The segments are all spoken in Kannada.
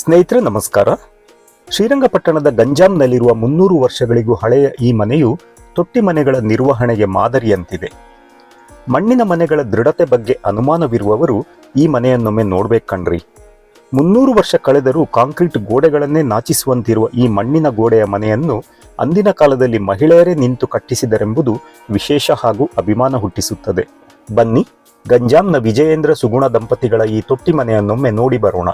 ಸ್ನೇಹಿತರೆ, ನಮಸ್ಕಾರ. ಶ್ರೀರಂಗಪಟ್ಟಣದ ಗಂಜಾಂನಲ್ಲಿರುವ ಮುನ್ನೂರು ವರ್ಷಗಳಿಗೂ ಹಳೆಯ ಈ ಮನೆಯು ತೊಟ್ಟಿ ಮನೆಗಳ ನಿರ್ವಹಣೆಗೆ ಮಾದರಿಯಂತಿದೆ. ಮಣ್ಣಿನ ಮನೆಗಳ ದೃಢತೆ ಬಗ್ಗೆ ಅನುಮಾನವಿರುವವರು ಈ ಮನೆಯನ್ನೊಮ್ಮೆ ನೋಡ್ಬೇಕಣ್ರಿ ಮುನ್ನೂರು ವರ್ಷ ಕಳೆದರೂ ಕಾಂಕ್ರೀಟ್ ಗೋಡೆಗಳನ್ನೇ ನಾಚಿಸುವಂತಿರುವ ಈ ಮಣ್ಣಿನ ಗೋಡೆಯ ಮನೆಯನ್ನು ಅಂದಿನ ಕಾಲದಲ್ಲಿ ಮಹಿಳೆಯರೇ ನಿಂತು ಕಟ್ಟಿಸಿದರೆಂಬುದು ವಿಶೇಷ ಹಾಗೂ ಅಭಿಮಾನ ಹುಟ್ಟಿಸುತ್ತದೆ. ಬನ್ನಿ, ಗಂಜಾಂನ ವಿಜಯೇಂದ್ರ ಸುಗುಣ ದಂಪತಿಗಳ ಈ ತೊಟ್ಟಿ ಮನೆಯನ್ನೊಮ್ಮೆ ನೋಡಿ ಬರೋಣ.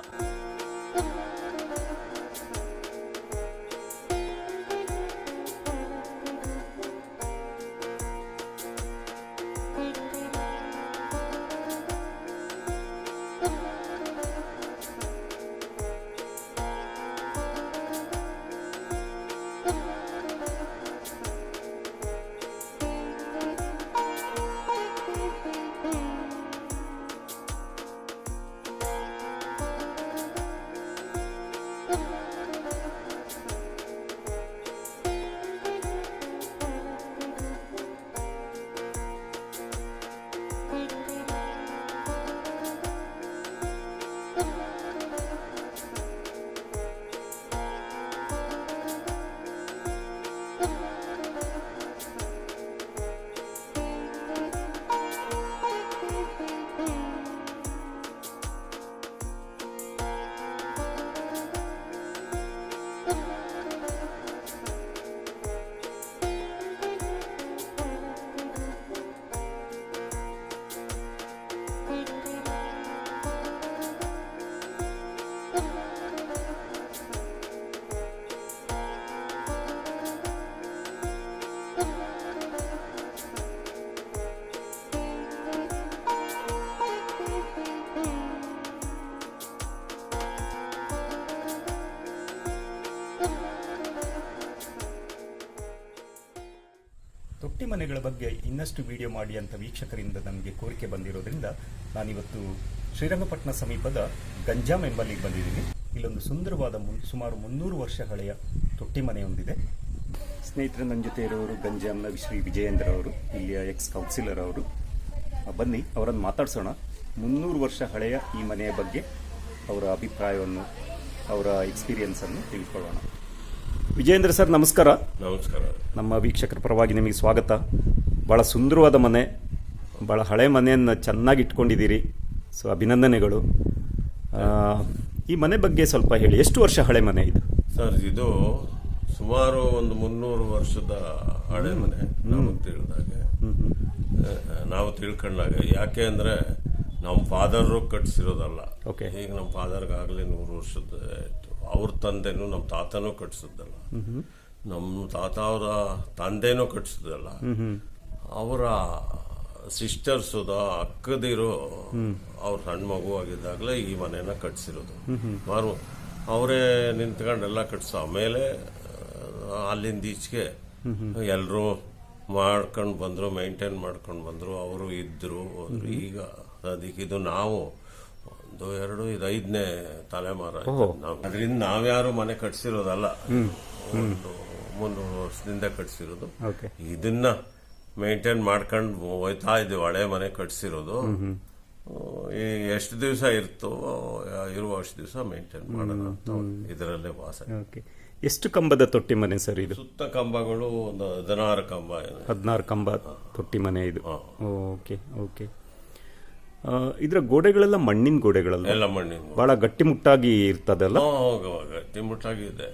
ಮನೆಗಳ ಬಗ್ಗೆ ಇನ್ನಷ್ಟು ವಿಡಿಯೋ ಮಾಡಿ ಅಂತ ವೀಕ್ಷಕರಿಂದ ನಮಗೆ ಕೋರಿಕೆ ಬಂದಿರೋದ್ರಿಂದ ನಾನಿವತ್ತು ಶ್ರೀರಂಗಪಟ್ಟಣ ಸಮೀಪದ ಗಂಜಾಮ್ ಎಂಬಲ್ಲಿಗೆ ಬಂದಿದ್ದೀನಿ. ಇಲ್ಲೊಂದು ಸುಂದರವಾದ ಸುಮಾರು ಮುನ್ನೂರು ವರ್ಷ ಹಳೆಯ ತೊಟ್ಟಿ ಮನೆಯೊಂದಿದೆ ಸ್ನೇಹಿತರೆ ನನ್ನ ಜೊತೆ ಇರೋರು ಗಂಜಾಮ್ನ ಶ್ರೀ ವಿಜಯೇಂದ್ರ ಅವರು, ಇಲ್ಲಿಯ ಎಕ್ಸ್ ಕೌನ್ಸಿಲರ್ ಅವರು. ಬನ್ನಿ, ಅವರನ್ನು ಮಾತಾಡ್ಸೋಣ. ಮುನ್ನೂರು ವರ್ಷ ಹಳೆಯ ಈ ಮನೆಯ ಬಗ್ಗೆ ಅವರ ಅಭಿಪ್ರಾಯವನ್ನು, ಅವರ ಎಕ್ಸ್ಪೀರಿಯನ್ಸನ್ನು ತಿಳ್ಕೊಳ್ಳೋಣ. ವಿಜಯೇಂದ್ರ ಸರ್ ನಮಸ್ಕಾರ. ನಮಸ್ಕಾರ. ನಮ್ಮ ವೀಕ್ಷಕರ ಪರವಾಗಿ ನಿಮಗೆ ಸ್ವಾಗತ. ಭಾಳ ಸುಂದರವಾದ ಮನೆ ಭಾಳ ಹಳೆ ಮನೆಯನ್ನು ಚೆನ್ನಾಗಿ ಇಟ್ಕೊಂಡಿದ್ದೀರಿ. ಸೊ ಅಭಿನಂದನೆಗಳು. ಈ ಮನೆ ಬಗ್ಗೆ ಸ್ವಲ್ಪ ಹೇಳಿ. ಎಷ್ಟು ವರ್ಷ ಹಳೆ ಮನೆ ಇದು? ಸರ್ ಇದು ಸುಮಾರು ಒಂದು ಮುನ್ನೂರು ವರ್ಷದ ಹಳೆ ಮನೆ ನಾವು ತಿಳಿದಾಗೆ. ನಾವು ತಿಳ್ಕೊಂಡಾಗ ಯಾಕೆ ಅಂದರೆ ನಮ್ಮ ಫಾದರ್ ಕಟ್ಸಿರೋದಲ್ಲ. ಈಗ ನಮ್ಮ ಫಾದರ್ಗಾಗಲೇ ನೂರು ವರ್ಷದ ಅವ್ರ ತಂದೆನೂ ನಮ್ಮ ತಾತನೂ ಕಟ್ಸಿದ್ದಲ್ಲ ನಮ್ಮ ತಾತ ಅವರ ತಂದೆನೂ ಕಟ್ಸಿದ್ದಲ್ಲ ಅವರ ಸಿಸ್ಟರ್ಸ್ ಅಕ್ಕದಿರೋ ಅವ್ರ ಸಣ್ಣ ಮಗು ಆಗಿದ್ದಾಗಲೇ ಈ ಮನೆನ ಕಟ್ಸಿರೋದು ಮಾರು, ಅವರೇ ನಿಂತ್ಕೊಂಡೆಲ್ಲ ಕಟ್ಸ ಆಮೇಲೆ ಅಲ್ಲಿಂದ ಈಚೆಗೆ ಎಲ್ಲರೂ ಮಾಡ್ಕೊಂಡು ಬಂದರು ಮೇಂಟೈನ್ ಮಾಡ್ಕೊಂಡು ಬಂದರು, ಅವರು ಇದ್ದರು. ಈಗ ಅದಕ್ಕಿದು ನಾವು ಒಂದು ಎರಡು ಇದು ಐದನೇ ತಲೆಮಾರ ನಾವು ಅದರಿಂದ ನಾವ್ಯಾರು ಮನೆ ಕಟ್ಸಿರೋದಲ್ಲ ಒಂದು ಮುನ್ನೂರು ವರ್ಷದಿಂದ ಕಟ್ಸಿರೋದು. ಇದನ್ನ ಮೇಂಟೈನ್ ಮಾಡ್ಕೊಂಡು ಹೋಯ್ತಾ ಇದ್ದೀವಿ ಹಳೆ ಮನೆ ಕಟ್ಸಿರೋದು. ಈ ಎಷ್ಟು ದಿವಸ ಇರ್ತೋ ಇರುವ ಅಷ್ಟು ದಿವಸ ಮೇಂಟೈನ್ ಮಾಡೋಣ ಅಂತ ಇದರಲ್ಲೇ ವಾಸ. ಓಕೆ. ಎಷ್ಟು ಕಂಬದ ತೊಟ್ಟಿ ಮನೆ ಸರ್ ಇದು? ಸುತ್ತ ಕಂಬಗಳು ಒಂದು ಹದಿನಾರು ಕಂಬ ಇದೆ. ಹದಿನಾರು ಕಂಬ ತೊಟ್ಟಿ ಮನೆ ಇದು. Okay okay. ಇದರ ಗೋಡೆಗಳೆಲ್ಲ ಮಣ್ಣಿನ ಗೋಡೆಗಳಲ್ಲ ಎಲ್ಲ ಮಣ್ಣಿನ ಬಹಳ ಗಟ್ಟಿಮುಟ್ಟಾಗಿ ಇರ್ತದಲ್ಲ ಗಟ್ಟಿಮುಟ್ಟಾಗಿ ಇದೆ.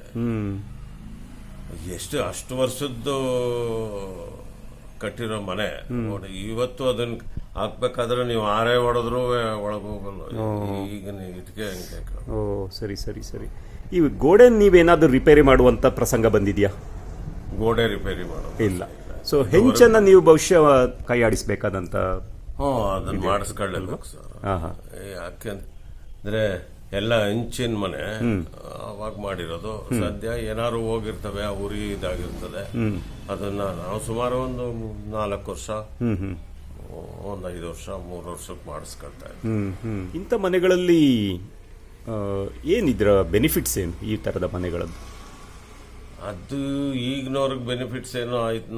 ಎಷ್ಟು ಅಷ್ಟು ವರ್ಷದ್ದು ಕಟ್ಟಿರೋ ಮನೆ. ಇವತ್ತು ಅದನ್ನ ಹಾಕ್ಬೇಕಾದ್ರೆ ನೀವು ಆರೇ ಹೊಡೆದ್ರು ಒಳಗೆ ಹೋಗಲ್ಲ. ಈಗ ನೀವು ಇಟ್ಕೆ ಓ ಸರಿ ಸರಿ ಸರಿ. ಈ ಗೋಡೆ ನೀವೇನಾದ್ರೂ ರಿಪೇರಿ ಮಾಡುವಂತ ಪ್ರಸಂಗ ಬಂದಿದ್ಯಾ? ಗೋಡೆ ರಿಪೇರಿ ಮಾಡೋ ಇಲ್ಲ. ಸೊ ಹೆಂಚನ್ನ ನೀವು ಬಹುಶಃ ಕೈ ಆಡಿಸ್ಬೇಕಾದಂತ ಹ್ಞೂ ಅದನ್ನ ಹಾ ಯಾಕೆಂದ್ರೆ ಎಲ್ಲ ಹೆಂಚಿನ ಮನೆ ಅವಾಗ ಮಾಡಿರೋದು. ಸದ್ಯ ಏನಾರು ಹೋಗಿರ್ತವೆ ಆ ಉರಿ ಇದಾಗಿರ್ತದೆ. ಅದನ್ನ ನಾವು ಸುಮಾರು ಒಂದು ನಾಲ್ಕು ವರ್ಷ ಒಂದ್ ಐದು ವರ್ಷ ಮೂರು ವರ್ಷಕ್ಕೆ ಮಾಡಿಸ್ಕೊಳ್ತಾ ಇದ್ದೀವಿ ಇಂಥ ಮನೆಗಳಲ್ಲಿ ಏನಿದ್ರ ಬೆನಿಫಿಟ್ಸ್ ಏನು ಈ ತರದ ಮನೆಗಳದ್ದು? ಅದು ಈಗಿನವ್ರಿಗೆ ಬೆನಿಫಿಟ್ಸ್ ಏನೋ ಆಯ್ತು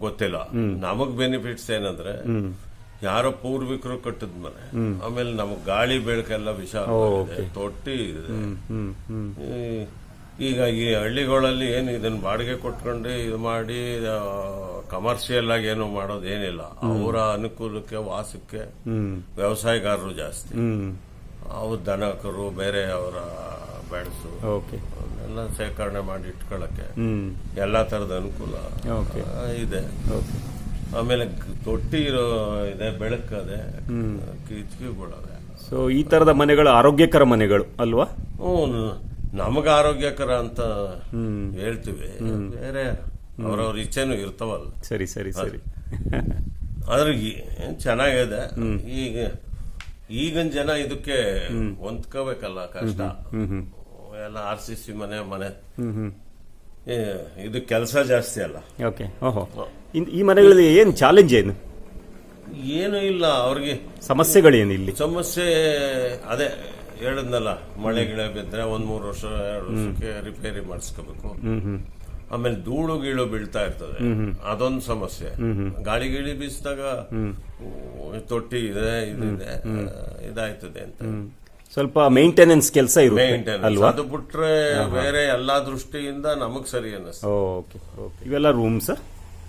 ಗೊತ್ತಿಲ್ಲ. ನಮಗ್ ಬೆನಿಫಿಟ್ಸ್ ಏನಂದ್ರೆ ಯಾರೋ ಪೂರ್ವಿಕರು ಕಟ್ಟಿದ ಮನೆ. ಆಮೇಲೆ ನಮ್ಗೆ ಗಾಳಿ ಬೆಳಕೆಲ್ಲ ವಿಶಾಲ ತೊಟ್ಟಿ ಇದೆ. ಈಗ ಈ ಹಳ್ಳಿಗಳಲ್ಲಿ ಏನು ಇದನ್ನ ಬಾಡಿಗೆ ಕೊಟ್ಕೊಂಡು ಇದು ಮಾಡಿ ಕಮರ್ಷಿಯಲ್ ಆಗಿ ಏನು ಮಾಡೋದೇನಿಲ್ಲ ಅವರ ಅನುಕೂಲಕ್ಕೆ ವಾಸಕ್ಕೆ ವ್ಯವಸಾಯಗಾರರು ಜಾಸ್ತಿ. ಅವ್ರು ಅವ್ರ ದನ ಕರು ಬೇರೆ ಅವರ ಬೆಳೆಸು ಎಲ್ಲ ಶೇಖರಣೆ ಮಾಡಿ ಇಟ್ಕೊಳ್ಳಕ್ಕೆ ಎಲ್ಲಾ ತರದ ಅನುಕೂಲ ಇದೆ. ಆಮೇಲೆ ತೊಟ್ಟಿ ಇರೋ ಇದೆ ಬೆಳಕದೆ ಕಿಟಕಿಗಳವೆ ಸೊ ಈ ತರದ ಮನೆಗಳು ಆರೋಗ್ಯಕರ ಮನೆಗಳು ಅಲ್ವಾ? ಹ್ಞೂ ನಮಗ ಆರೋಗ್ಯಕರ ಅಂತ ಹೇಳ್ತೀವಿ. ಬೇರೆ ಅವ್ರವ್ರ ಇಚ್ಛೆನೂ ಇರ್ತಾವಲ್ಲ ಸರಿ ಸರಿ ಸರಿ. ಆದ್ರೆ ಚೆನ್ನಾಗಿದೆ? ಈಗ ಈಗಿನ ಜನ ಇದಕ್ಕೆ ಹೊಂದ್ಕೋಬೇಕಲ್ಲ ಕಷ್ಟ. ಎಲ್ಲ ಆರ್ ಸಿ ಸಿ ಮನೆ ಮನೆ. ಇದು ಕೆಲಸ ಜಾಸ್ತಿ ಅಲ್ಲ. ಓಕೆ ಓಹೋ. ಇನ್- ಈ ಮನೆಗಳಲ್ಲಿ ಏನು ಚಾಲೆಂಜ್ ಏನು? ಏನು ಇಲ್ಲ ಅವ್ರಿಗೆ ಸಮಸ್ಯೆಗಳೇನು ಇಲ್ಲಿ? ಸಮಸ್ಯೆ ಅದೇ ಹೇಳಿದ್ನಲ್ಲ ಮಳೆ ಗಿಳೆ ಬಿದ್ದರೆ ಒಂದ್ ಮೂರು ವರ್ಷ ಎರಡು ವರ್ಷಕ್ಕೆ ರಿಪೇರಿ ಮಾಡಿಸ್ಕೋಬೇಕು. ಆಮೇಲೆ ಧೂಳು ಗೀಳು ಬೀಳ್ತಾ ಇರ್ತದೆ. ಅದೊಂದು ಸಮಸ್ಯೆ. ಗಾಳಿ ಗಿಳಿ ಬೀಸಿದಾಗ ತೊಟ್ಟಿ ಇದೆ ಇದಿದೆ ಇದಾಯ್ತದೆ ಅಂತ. ಸ್ವಲ್ಪ ಮೇಂಟೆನೆನ್ಸ್ ಕೆಲಸ ಇರುತ್ತೆ ಅಲ್ವಾ? ಅದು ಬಿಟ್ರೆ ಬೇರೆ ಎಲ್ಲಾ ದೃಷ್ಟಿಯಿಂದ ನಮಗ್ ಸರಿ ಅನ್ನಿಸ್ತು. ಓಕೆ ಓಕೆ ಇವೆಲ್ಲ ರೂಮ್ಸ್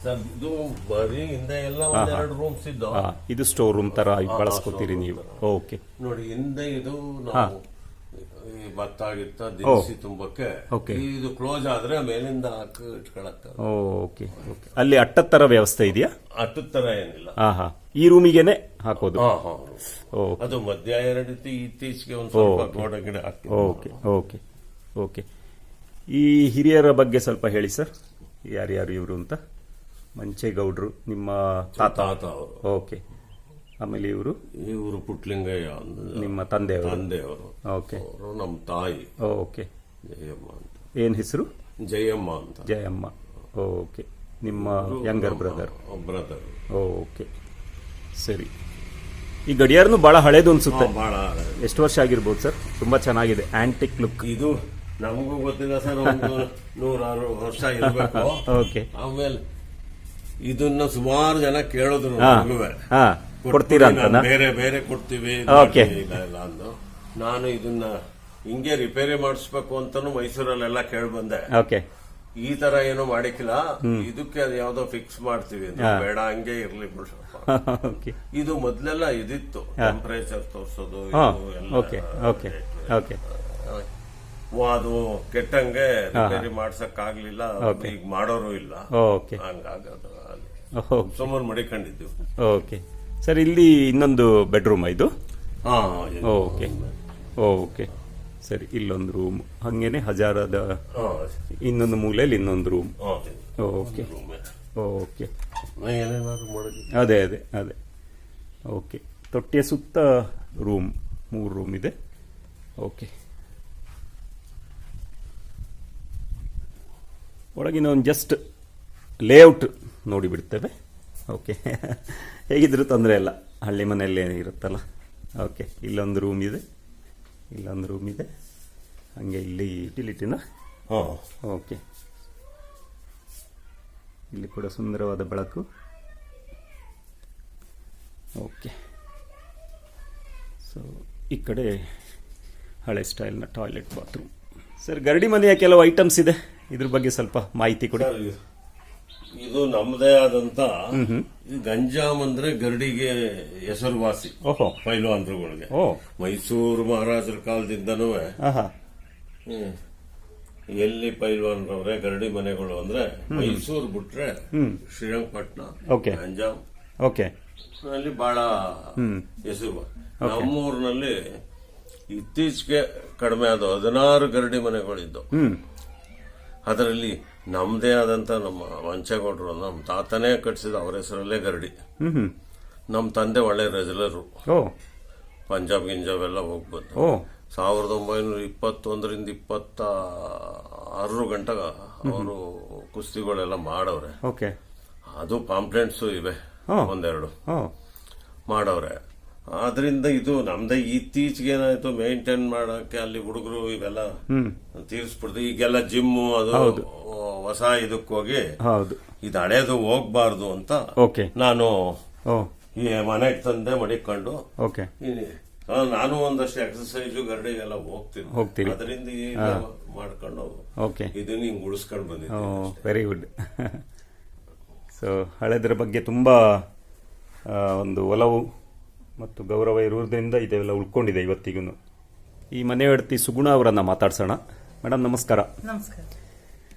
ಸರ್ ಇದು ಬರೀ ಹಿಂದೆ ಎಲ್ಲ ಒಂದೆರಡು ರೂಮ್ಸ್ ಇದ್ದು ಇದು ಸ್ಟೋರ್ ರೂಮ್ ತರ ಬಳಸ್ಕೊತೀರಿ ನೀವು. ಓಕೆ ನೋಡಿ ಹಿಂದೆ ಇದು ನಾವು ಈ ಭತ್ತ ಆಗಿತ್ತ ದಿನಸಿ ತುಂಬಕ್ಕೆ. ಇದು ಕ್ಲೋಸ್ ಆದ್ರೆ ಮೇಲಿಂದ ಹಾಕಿ ಇಟ್ಕೊಳಕ್ಕ ಓಕೆ ಓಕೆ ಅಲ್ಲಿ ಅಟ್ಟದ ತರ ವ್ಯವಸ್ಥೆ ಇದೆಯಾ? ಅಟ್ಟತ್ತರ ತರ ಏನಿಲ್ಲ. ಹಾ ಹಾ ಈ ರೂಮಿಗೆನೆ ಹಾಕೋದು. ಅದು ಮಧ್ಯ ಎರಡಿತಿ ಇತ್ತೀಚೆಗೆ ಒಂದು ಸ್ವಲ್ಪ ಗೋಡ ಓಕೆ ಓಕೆ ಓಕೆ ಈ ಹಿರಿಯರ ಬಗ್ಗೆ ಸ್ವಲ್ಪ ಹೇಳಿ ಸರ್. ಯಾರ್ಯಾರು ಇವರು ಅಂತ? ಮಂಚೇಗೌಡರು ನಿಮ್ಮ ತಾತ. ತಾತ ಅವರು. ಓಕೆ ಆಮೇಲೆ ಇವರು? ಇವರು ಪುಟ್ಲಿಂಗಯ್ಯ ನಿಮ್ಮ ತಂದೆಯವರು. ತಂದೆಯವರು. ಓಕೆ ಅವರು ನಮ್ಮ ತಾಯಿ. ಓಕೆ ಜಯಮ್ಮ ಅಂತ. ಏನ್ ಹೆಸರು? ಜಯಮ್ಮ ಅಂತ. ಜಯಮ್ಮ. ಓಕೆ ನಿಮ್ಮ ಯಂಗರ್ ಬ್ರದರ್ ಬ್ರದರ್ ಓಕೆ ಸರಿ. ಈ ಗಡಿಯಾರನು ಬಹಳ ಹಳೇದು ಅನ್ಸುತ್ತೆ. ಬಹಳ ಎಷ್ಟು ವರ್ಷ ಆಗಿರ್ಬೋದು ಸರ್? ತುಂಬಾ ಚೆನ್ನಾಗಿದೆ. ಆಂಟಿಕ್ ಲುಕ್ ಇದು ನಮಗೂ ಗೊತ್ತಿಲ್ಲ ಸರ್ ಒಂದು ನೂರಾರು ವರ್ಷ ಇರಬೇಕು. ಓಕೆ ಆಮೇಲೆ ಇದನ್ನ ಸುಮಾರು ಜನ ಹಾ. ಕೊಡ್ತೀರಾ ಬೇರೆ ಬೇರೆ ಕೊಡ್ತೀವಿ Okay. ಇಲ್ಲ ಇಲ್ಲ ಅಂದು. ನಾನು ಇದನ್ನ ಹಿಂಗೆ ರಿಪೇರಿ ಮಾಡಿಸ್ಬೇಕು ಅಂತಾನು ಮೈಸೂರಲ್ಲೆಲ್ಲ ಕೇಳಿ ಬಂದೆ. ಓಕೆ ಈ ತರ ಏನು ಮಾಡಿಕ್ಕಿಲ್ಲ. ಇದಕ್ಕೆ ಅದು ಯಾವ್ದೋ ಫಿಕ್ಸ್ ಮಾಡ್ತೀವಿ. ಬೇಡ ಹಂಗೆ ಇರ್ಲಿ ಇದು ಮೊದ್ಲೆಲ್ಲ ಇದಿತ್ತು. ಟೆಂಪರೇಚರ್ ತೋರ್ಸೋದು ಅದು ಕೆಟ್ಟಂಗೆ ರಿಪೇರಿ ಮಾಡ್ಸಕ್ ಆಗ್ಲಿಲ್ಲ ಈಗ ಮಾಡೋರು ಇಲ್ಲ. ಹಂಗಾಗದು ಓಕೆ. ಸುಮಾರು ಮಡಿಕೊಂಡಿದ್ದೀವಿ. ಓಕೆ. ಸರ್ ಇಲ್ಲಿ ಇನ್ನೊಂದು ಬೆಡ್ರೂಮ್ ಇದು? ಹಾ ಓಕೆ. ಓಕೆ. ಸರಿ ಇಲ್ಲೊಂದು ರೂಮ್ ಹಂಗೇನೆ ಹಜಾರದ ಇನ್ನೊಂದು ಮೂಲೆಯಲ್ಲಿ ಇನ್ನೊಂದು ರೂಮ್. ಓಕೆ. ಓಕೆ. ಅದೇ ಅದೇ ಅದೇ. ಓಕೆ. ತೊಟ್ಟಿಯ ಸುತ್ತ ರೂಮ್ ಮೂರು ರೂಮ್ ಇದೆ. ಓಕೆ. ಒಳಗಿನ ಒಂದು ಜಸ್ಟ್ ಲೇಔಟ್ ನೋಡಿಬಿಡ್ತೇವೆ. ಓಕೆ. ಹೇಗಿದ್ರು ತೊಂದರೆ ಇಲ್ಲ. ಹಳ್ಳಿ ಮನೆಯಲ್ಲಿ ಇರುತ್ತಲ್ಲ. ಓಕೆ. ಇಲ್ಲೊಂದು ರೂಮ್ ಇದೆ. ಇಲ್ಲೊಂದು ರೂಮ್ ಇದೆ. ಹಾಗೆ ಇಲ್ಲಿ ಯುಟಿಲಿಟಿನ ಹಾ. ಓಕೆ ಇಲ್ಲಿ ಕೂಡ ಸುಂದರವಾದ ಬೆಳಕು. ಓಕೆ ಸೊ ಈ ಕಡೆ ಹಳೆ ಸ್ಟೈಲ್ನ ಟಾಯ್ಲೆಟ್ ಬಾತ್ರೂಮ್ ಸರ್ ಗರಡಿ ಮನೆಯ ಕೆಲವು ಐಟಮ್ಸ್ ಇದೆ. ಇದ್ರ ಬಗ್ಗೆ ಸ್ವಲ್ಪ ಮಾಹಿತಿ ಕೊಡಿ. ಇದು- ನಮ್ಮದೇ ಆದಂತ ಗಂಜಾಮ್ ಅಂದ್ರೆ ಗರಡಿಗೆ ಹೆಸರುವಾಸಿ. ಪೈಲ್ವಾನ್ರುಗಳಿಗೆ. ಓ. ಮೈಸೂರು ಮಹಾರಾಜರ ಕಾಲದಿಂದನೂ. ಎಲ್ಲಿ ಪೈಲ್ವಾನ್ರವ್ರೆ ಗರಡಿ ಮನೆಗಳು ಅಂದ್ರೆ ಮೈಸೂರು ಬಿಟ್ರೆ ಶ್ರೀರಂಗಪಟ್ಟಣ. ಗಂಜಾಮ್. ಓಕೆ. ಅಲ್ಲಿ ಬಹಳ ಹೆಸರು. ನಮ್ಮೂರಿನಲ್ಲಿ ಇತ್ತೀಚೆಗೆ ಕಡಿಮೆ ಆದ ಹದಿನಾರು ಗರಡಿ ಮನೆಗಳಿದ್ದು ಹ್ಮ್. ಅದರಲ್ಲಿ ನಮ್ಮದೇ ಆದಂತ ನಮ್ಮ ವಂಚಗೌಡರು ನಮ್ಮ ತಾತನೇ ಕಟ್ಟಿಸಿದ ಅವರ ಹೆಸರಲ್ಲೇ ಗರಡಿ. ನಮ್ಮ ತಂದೆ ಒಳ್ಳೆ ರೆಜಲರು. ಪಂಜಾಬ್ ಗಿಂಜಾಬ್ ಎಲ್ಲ ಹೋಗ್ಬೋದು. ಸಾವಿರದ ಒಂಬೈನೂರ ಇಪ್ಪತ್ತೊಂದರಿಂದ ಇಪ್ಪತ್ತ ಆರು ಗಂಟೆ ಅವರು ಕುಸ್ತಿಗಳೆಲ್ಲ ಮಾಡವ್ರೆ. ಓಕೆ. ಅದು ಪಾಂಪ್ಲೆಂಟ್ಸು ಇವೆ. ಒಂದೆರಡು. ಮಾಡವ್ರೆ. ಆದ್ರಿಂದ ಇದು ನಮ್ದೇ ಇತ್ತೀಚೆಗೆ ಏನಾಯ್ತು ಮೇಂಟೈನ್ ಮಾಡಕ್ಕೆ ಅಲ್ಲಿ ಹುಡುಗರು ಇವೆಲ್ಲ ತೀರಿಸ್ಬಿಡ್ತು ಈಗೆಲ್ಲ ಜಿಮ್ ಅದು ಹೊಸ ಇದಕ್ಕೆ ಹೋಗಿ ಹೌದು. ಇದು ಹಳೇದು ಹೋಗ್ಬಾರ್ದು ಅಂತ ಓಕೆ. ನಾನು ಈ ಮನೆಗೆ ತಂದೆ ಮಡಿಕೊಂಡು ಓಕೆ. ನಾನು ಒಂದಷ್ಟು ಎಕ್ಸರ್ಸೈಜು ಗರಡಿಗೆಲ್ಲ ಹೋಗ್ತೀನಿ. ಹೋಗ್ತೀನಿ ಅದರಿಂದ ಮಾಡ್ಕೊಂಡು ಓಕೆ. ಇದನ್ನ ಹಿಂಗ್ ಉಳಿಸ್ಕೊಂಡು ಬಂದಿದ್ದೀನಿ ವೆರಿ ಗುಡ್ ಸೊ ಹಳೆದ್ರ ಬಗ್ಗೆ ತುಂಬಾ ಒಂದು ಒಲವು. ಮತ್ತು ಗೌರವ ಇರುವುದರಿಂದ ಇದೆಲ್ಲ ಉಳ್ಕೊಂಡಿದೆ ಇವತ್ತಿಗೂ ಈ ಮನೆ ಹೆಡ್ತಿ ಸುಗುಣ ಅವರನ್ನು ಮಾತಾಡ್ಸೋಣ. ಮೇಡಮ್ ನಮಸ್ಕಾರ. ನಮಸ್ಕಾರ.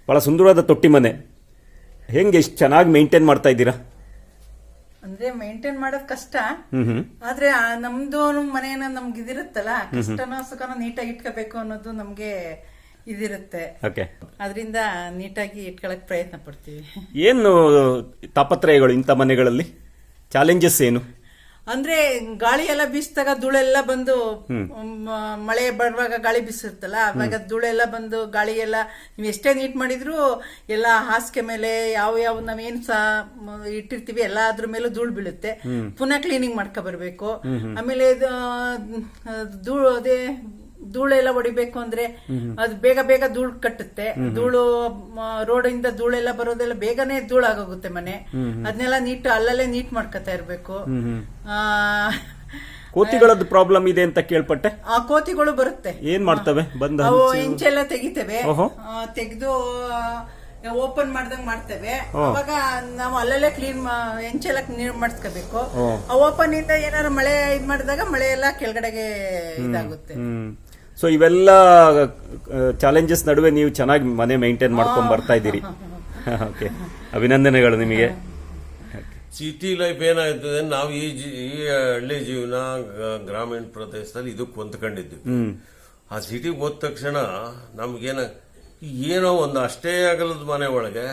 ಭಾಳ ಸುಂದರವಾದ ತೊಟ್ಟಿ ಮನೆ. ಹೆಂಗೆ ಎಷ್ಟು ಚೆನ್ನಾಗಿ ಮೇಂಟೈನ್ ಮಾಡ್ತಾ ಇದ್ದೀರಾ? ಅಂದ್ರೆ ಮೇಂಟೈನ್ ಮಾಡೋದ್ ಕಷ್ಟ. ಆದ್ರೆ ನಮ್ದು ಮನೇನ ನಮ್ಗೆ ಇದಿರುತ್ತಲ್ಲ ಕಷ್ಟನೋ ಸುಖನೋ ನೀಟಾಗಿ ಇಟ್ಕೋಬೇಕು ಅನ್ನೋದು ನಮ್ಗೆ ಇದಿರುತ್ತೆ. ಓಕೆ. ಅದರಿಂದ ನೀಟಾಗಿ ಇಟ್ಕೊಳಕ್ ಪ್ರಯತ್ನ ಪಡ್ತೀವಿ. ಏನು ತಾಪತ್ರಯಗಳು ಇಂಥ ಮನೆಗಳಲ್ಲಿ? ಚಾಲೆಂಜಸ್ ಏನು? ಅಂದ್ರೆ ಗಾಳಿ ಎಲ್ಲ ಬೀಸಿದಾಗ ಧೂಳೆಲ್ಲ ಬಂದು ಮಳೆ ಬರುವಾಗ ಗಾಳಿ ಬೀಸಿರ್ತಲ್ಲ ಅವಾಗ ಧೂಳೆಲ್ಲ ಬಂದು ಗಾಳಿ ಎಲ್ಲ ನೀವು ಎಷ್ಟೇ ನೀಟ್ ಮಾಡಿದ್ರು ಎಲ್ಲ ಹಾಸಿಗೆ ಮೇಲೆ ಯಾವ ಯಾವ ನಾವೇನ್ ಇಟ್ಟಿರ್ತೀವಿ ಎಲ್ಲ ಅದ್ರ ಮೇಲೂ ಧೂಳು ಬೀಳುತ್ತೆ. ಪುನಃ ಕ್ಲೀನಿಂಗ್ ಮಾಡ್ಕೊ ಬರ್ಬೇಕು. ಆಮೇಲೆ ಧೂಳು ಅದೇ ಧೂಳೆಲ್ಲ ಹೊಡಿಬೇಕು ಅಂದ್ರೆ ಅದು ಬೇಗ ಬೇಗ ಧೂಳು ಕಟ್ಟುತ್ತೆ. ಧೂಳು ರೋಡ್ ಇಂದ ಧೂಳೆಲ್ಲ ಬರೋದೆಲ್ಲ ಬೇಗನೆ ಧೂಳಾಗೋಗುತ್ತೆ ಮನೆ. ಅದನ್ನೆಲ್ಲ ನೀಟ್ ಅಲ್ಲಲ್ಲೇ ನೀಟ್ ಮಾಡ್ಕೊತಾ ಇರ್ಬೇಕು. ಆ, ಕೋತಿಗಳದ್ದು ಪ್ರಾಬ್ಲಮ್ ಇದೆ ಅಂತ ಕೇಳ್ಪಟ್ಟೆ? ಆ ಕೋತಿಗಳು ಬರುತ್ತೆ. ಏನ್ ಮಾಡ್ತವೆ? ಬಂದ ಅವು ಇಂಚೆಲ್ಲ ತೆಗಿತೇವೆ. ತೆಗೆದು ಓಪನ್ ಮಾಡ್ದಂಗ್ ಮಾಡ್ತೇವೆ. ಅವಾಗ ನಾವು ಅಲ್ಲಲ್ಲೇ ಕ್ಲೀನ್ ಎಂಚೆಲ್ಲ ಕ್ಲೀನ್ ಮಾಡಿಸ್ಕೋಬೇಕು. ಓಪನ್ ಇಂದ ಏನಾದ್ರು ಮಳೆ ಇದ್ ಮಾಡಿದಾಗ ಮಳೆ ಎಲ್ಲ ಕೆಳಗಡೆಗೆ ಇದಾಗುತ್ತೆ. ಸೊ ಇವೆಲ್ಲ ಚಾಲೆಂಜಸ್ ನಡುವೆ ನೀವು ಚೆನ್ನಾಗಿ ಮನೆ ಮೇಂಟೈನ್ ಮಾಡ್ಕೊಂಡ್ ಬರ್ತಾ ಇದ್ದೀರಿ. ಓಕೆ ಅಭಿನಂದನೆಗಳು ನಿಮಗೆ. ಸಿಟಿ ಲೈಫ್ ಏನಾಗ್ತದೆ ನಾವು ಈ ಜಿ- ಈ ಹಳ್ಳಿ ಜೀವನ ಗ- ಗ್ರಾಮೀಣ ಪ್ರದೇಶದಲ್ಲಿ ಇದಕ್ಕೆ ಹೊಂದ್ಕೊಂಡಿದ್ದೀವಿ. ಆ ಸಿಟಿಗೆ ಹೋದ ತಕ್ಷಣ ನಮ್ಗೇನ ಏನೋ ಒಂದು ಅಷ್ಟೇ ಆಗಲದ ಮನೆ ಒಳಗೆ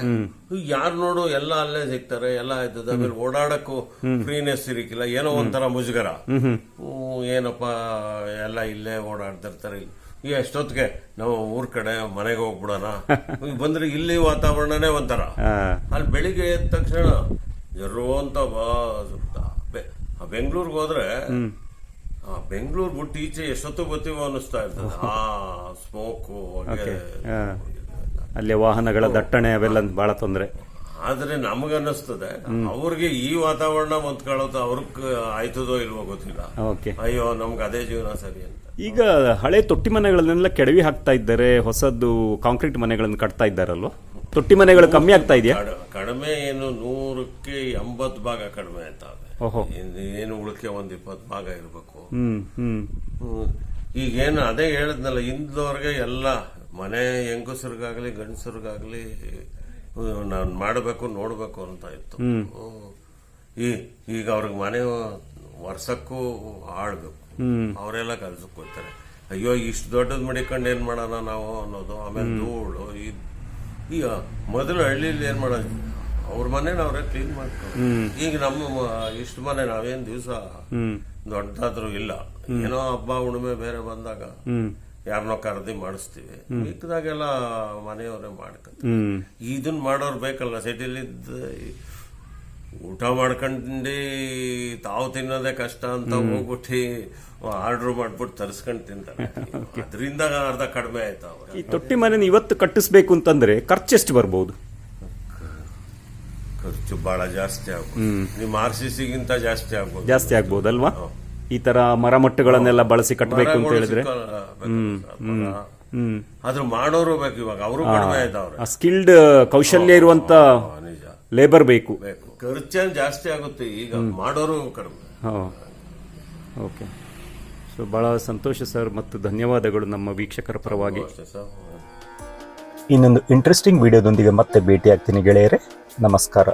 ಯಾರು ನೋಡು ಎಲ್ಲ ಅಲ್ಲೇ ಸಿಗ್ತಾರೆ ಎಲ್ಲ ಆಯ್ತದೆ. ಆಮೇಲೆ ಓಡಾಡಕ್ಕೂ ಫ್ರೀನೆಸ್ ಇರಕ್ಕಿಲ್ಲ ಏನೋ ಒಂಥರ ಮುಜುಗರ. ಏನಪ್ಪ ಎಲ್ಲ ಇಲ್ಲೇ ಓಡಾಡ್ತಿರ್ತಾರೆ ಈ ಅಷ್ಟೊತ್ತಿಗೆ ನಾವು ಊರ್ ಕಡೆ ಮನೆಗೆ ಹೋಗ್ಬಿಡೋಣ. ಬಂದ್ರೆ ಇಲ್ಲಿ ವಾತಾವರಣನೇ ಒಂಥರ. ಅಲ್ಲಿ ಬೆಳಿಗ್ಗೆ ಎದ್ದ ತಕ್ಷಣ ಇರುವಂತ ಅಂತ ಬೆಂಗಳೂರಿಗೆ ಹೋದ್ರೆ ಬೆಂಗಳೂರು ಬಿಟ್ಟು ಈಚೆ ಎಷ್ಟೊತ್ತು ಗೊತ್ತೀವೋ ಅನ್ನಿಸ್ತಾ ಇರ್ತದೆ. ಆ ಸ್ಮೋಕು ಹೊಗೆ. ಅಲ್ಲಿ ವಾಹನಗಳ ದಟ್ಟಣೆ ಅವೆಲ್ಲ ಬಹಳ ತೊಂದರೆ. ಆದ್ರೆ ನಮಗನ್ನಿಸ್ತದೆ ಅವ್ರಿಗೆ ಈ ವಾತಾವರಣ ಹೊಂದ್ಕೊಳ್ಳೋದು ಅವ್ರಿಗೆ ಆಯ್ತದೋ ಇಲ್ವೋ ಗೊತ್ತಿಲ್ಲ. ಅಯ್ಯೋ ನಮ್ಗೆ ಅದೇ ಜೀವನ ಸರಿ ಅಂತ. ಈಗ ಹಳೆ ತೊಟ್ಟಿ ಮನೆಗಳನ್ನೆಲ್ಲ ಕೆಡವಿ ಹಾಕ್ತಾ ಇದ್ದಾರೆ ಹೊಸದು ಕಾಂಕ್ರೀಟ್ ಮನೆಗಳನ್ನು ಕಟ್ತಾ ಇದ್ದಾರಲ್ವ? ತೊಟ್ಟಿ ಮನೆಗಳು ಕಮ್ಮಿ ಆಗ್ತಾ ಇದೆಯಾ? ಕಡ- ಕಡಿಮೆ ಏನು ನೂರಕ್ಕೆ ಎಂಬತ್ತು ಭಾಗ ಕಡಿಮೆ. ಇನ್ನು ಏನು ಉಳಿಕೆ ಒಂದ್ ಇಪ್ಪತ್ತು ಭಾಗ ಇರಬೇಕು. ಈಗೇನು ಅದೇ ಹೇಳಿದ್ನಲ್ಲ ಇಂದವರೆಗೆ ಎಲ್ಲ ಮನೆ ಹೆಂಗಸರಿಗಾಗ್ಲಿ ಗಂಡಸರಿಗಾಗ್ಲಿ ನಾನು ಮಾಡಬೇಕು ನೋಡಬೇಕು ಅಂತ ಇತ್ತು. ಈ ಈಗ ಅವ್ರಿಗೆ ಮನೆ ವರ್ಷಕ್ಕೂ ಆಳ್ಬೇಕು. ಅವರೆಲ್ಲ ಕೆಲ್ಸಕ್ಕೆ ಹೋಗ್ತಾರೆ ಅಯ್ಯೋ ಇಷ್ಟು ದೊಡ್ಡದ್ ಮಡಿಕೊಂಡು ಏನ್ ಮಾಡೋಣ ನಾವು ಅನ್ನೋದು ಆಮೇಲೆ ಧೂಳು ಈ- ಈಗ ಮೊದಲು ಹಳ್ಳಿಲಿ ಏನ್ ಮಾಡೋದು? ಅವ್ರ ಮನೆ ಅವರೇ ಕ್ಲೀನ್ ಮಾಡ್ಕೊಂಡು ಈಗ ನಮ್ಮ ಇಷ್ಟು ಮನೆ ನಾವೇನ್ ದಿವಸ ದೊಡ್ಡದಾದ್ರು ಇಲ್ಲ. ಏನೋ ಹಬ್ಬ ಉಣಿಮೆ ಬೇರೆ ಬಂದಾಗ ಯಾರನ್ನೋ ಕರೆದಿ ಮಾಡಿಸ್ತೀವಿ. ಮಿಕ್ಕದಾಗೆಲ್ಲ ಮನೆಯವರೇ ಮಾಡ್ಕೊಂತಾರೆ ಇದನ್ ಇದನ್ನ ಮಾಡೋರು ಬೇಕಲ್ಲ ಸಿಟಿಲಿ ಊಟ ಮಾಡ್ಕೊಂಡು ತಾವು ತಿನ್ನೋದೇ ಕಷ್ಟ ಅಂತ ಹೋಗ್ಬಿಟ್ಟು ಆರ್ಡರ್ ಮಾಡ್ಬಿಟ್ಟು ತರಿಸ್ಕೊಂಡು ತಿಂತಾರೆ. ಅದರಿಂದ ಅರ್ಧ ಕಡಿಮೆ ಆಯ್ತಾವ ಈ ತೊಟ್ಟಿ ಮನೆ ಇವತ್ತು ಕಟ್ಟಿಸ್ಬೇಕು ಅಂತಂದ್ರೆ ಖರ್ಚು ಎಷ್ಟು ಬರ್ಬೋದು? ಖರ್ಚು ಬಹಳ ಜಾಸ್ತಿ ಆಗ್ಬೋದು. ನಿಮ್ಮ ಆರ್ ಸಿ ಸಿಗಿಂತ ಜಾಸ್ತಿ ಆಗ್ಬೋದು. ಜಾಸ್ತಿ ಆಗ್ಬೋದಲ್ವಾ? ಈ ತರ ಮರಮಟ್ಟುಗಳನ್ನೆಲ್ಲ ಬಳಸಿ ಕಟ್ಟಬೇಕು ಅಂತ ಹೇಳಿದ್ರೆ? ಆದ್ರೂ ಮಾಡೋರು ಬೇಕು ಇವಾಗ. ಅವರು ಕಡಿಮೆ ಆ ಸ್ಕಿಲ್ಡ್ ಕೌಶಲ್ಯ ಇರುವಂತ ಲೇಬರ್ ಬೇಕು. ಬೇಕು. ಖರ್ಚೇನು ಜಾಸ್ತಿ ಆಗುತ್ತೆ ಈಗ. ಮಾಡೋರು ಕಡಿಮೆ. ಓಕೆ. ಸೊ ಬಹಳ ಸಂತೋಷ ಸರ್ ಮತ್ತು ಧನ್ಯವಾದಗಳು ನಮ್ಮ ವೀಕ್ಷಕರ ಪರವಾಗಿ. ಇನ್ನೊಂದು ಇಂಟ್ರೆಸ್ಟಿಂಗ್ ವಿಡಿಯೋದೊಂದಿಗೆ ಮತ್ತೆ ಭೇಟಿ ಆಗ್ತೀನಿ ಗೆಳೆಯರೆ. ನಮಸ್ಕಾರ